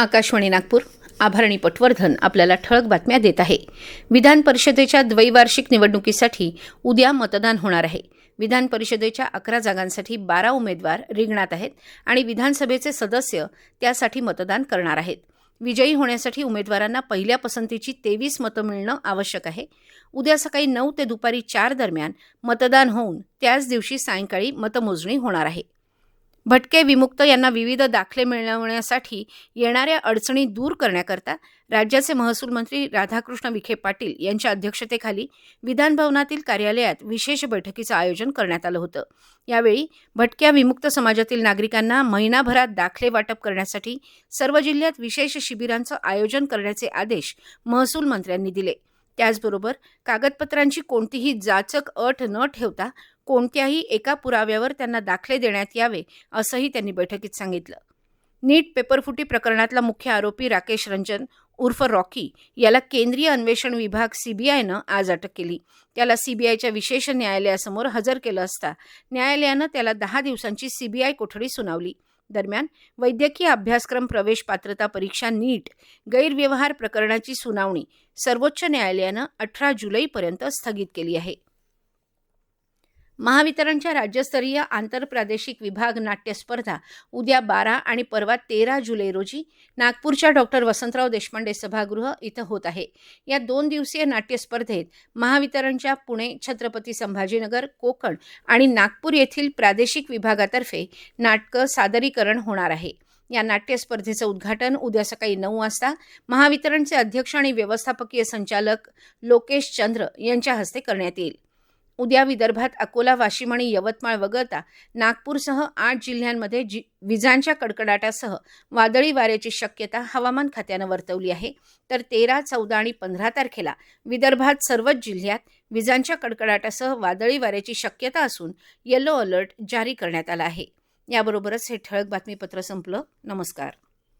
आकाशवाणी नागपूर. आभारणी पटवर्धन आपल्याला ठळक बातम्या देत आहे. विधान परिषदेच्या द्वैवार्षिक निवडणुकीसाठी उद्या मतदान होणार आहे. विधान परिषदेच्या अकरा जागांसाठी बारा उमेदवार रिंगणात आहेत आणि विधानसभेचे सदस्य त्यासाठी मतदान करणार आहेत. विजयी होण्यासाठी उमेदवारांना पहिल्या पसंतीची तेवीस मतं मिळणं आवश्यक आहे. उद्या सकाळी नऊ ते दुपारी चार दरम्यान मतदान होऊन त्याच दिवशी सायंकाळी मतमोजणी होणार आहे. भटके विमुक्त यांना विविध दाखले मिळवण्यासाठी येणाऱ्या अडचणी दूर करण्याकरता राज्याचे महसूल मंत्री राधाकृष्ण विखे पाटील यांच्या अध्यक्षतेखाली विधानभवनातील कार्यालयात विशेष बैठकीचं आयोजन करण्यात आलं होतं. यावेळी भटक्या विमुक्त समाजातील नागरिकांना महिनाभरात दाखले वाटप करण्यासाठी सर्व जिल्ह्यात विशेष शिबिरांचं आयोजन करण्याचे आदेश महसूल मंत्र्यांनी दिले. त्याचबरोबर कागदपत्रांची कोणतीही जाचक अट न ठेवता कोणत्याही एका पुराव्यावर त्यांना दाखले देण्यात यावे असंही त्यांनी बैठकीत सांगितलं. नीट पेपरफुटी प्रकरणातला मुख्य आरोपी राकेश रंजन उर्फ रॉकी याला केंद्रीय अन्वेषण विभाग सीबीआयनं आज अटक केली. त्याला सीबीआयच्या विशेष न्यायालयासमोर हजर केलं असता न्यायालयानं त्याला दहा दिवसांची सीबीआय कोठडी सुनावली. दरम्यान वैद्यकीय अभ्यासक्रम प्रवेश पात्रता परीक्षा नीट गैरव्यवहार प्रकरणाची सुनावणी सर्वोच्च न्यायालयानं अठरा जुलैपर्यंत स्थगित केली आहे. महावितरणच्या राज्यस्तरीय आंतरप्रादेशिक विभाग नाट्य स्पर्धा उद्या बारा आणि परवा तेरा जुलै रोजी नागपूरच्या डॉक्टर वसंतराव देशपांडे सभागृह इथं होत आहे. या दोन दिवसीय नाट्य स्पर्धेत महावितरणच्या पुणे छत्रपती संभाजीनगर कोकण आणि नागपूर येथील प्रादेशिक विभागातर्फे नाटकं सादरीकरण होणार आहे. या नाट्य स्पर्धेचं उद्घाटन उद्या सकाळी नऊ वाजता महावितरणचे अध्यक्ष आणि व्यवस्थापकीय संचालक लोकेश चंद्र यांच्या हस्ते करण्यात येईल. उद्या विदर्भात अकोला वाशिम आणि यवतमाळ वगळता नागपूरसह आठ जिल्ह्यांमध्ये जि विजांच्या कडकडाटासह वादळी वाऱ्याची शक्यता हवामान खात्यानं वर्तवली आहे. तर तेरा चौदा आणि पंधरा तारखेला विदर्भात सर्वच जिल्ह्यात विजांच्या कडकडाटासह वादळी वाऱ्याची शक्यता असून येलो अलर्ट जारी करण्यात आला आहे. याबरोबरच हे ठळक बातमीपत्र संपलं. नमस्कार.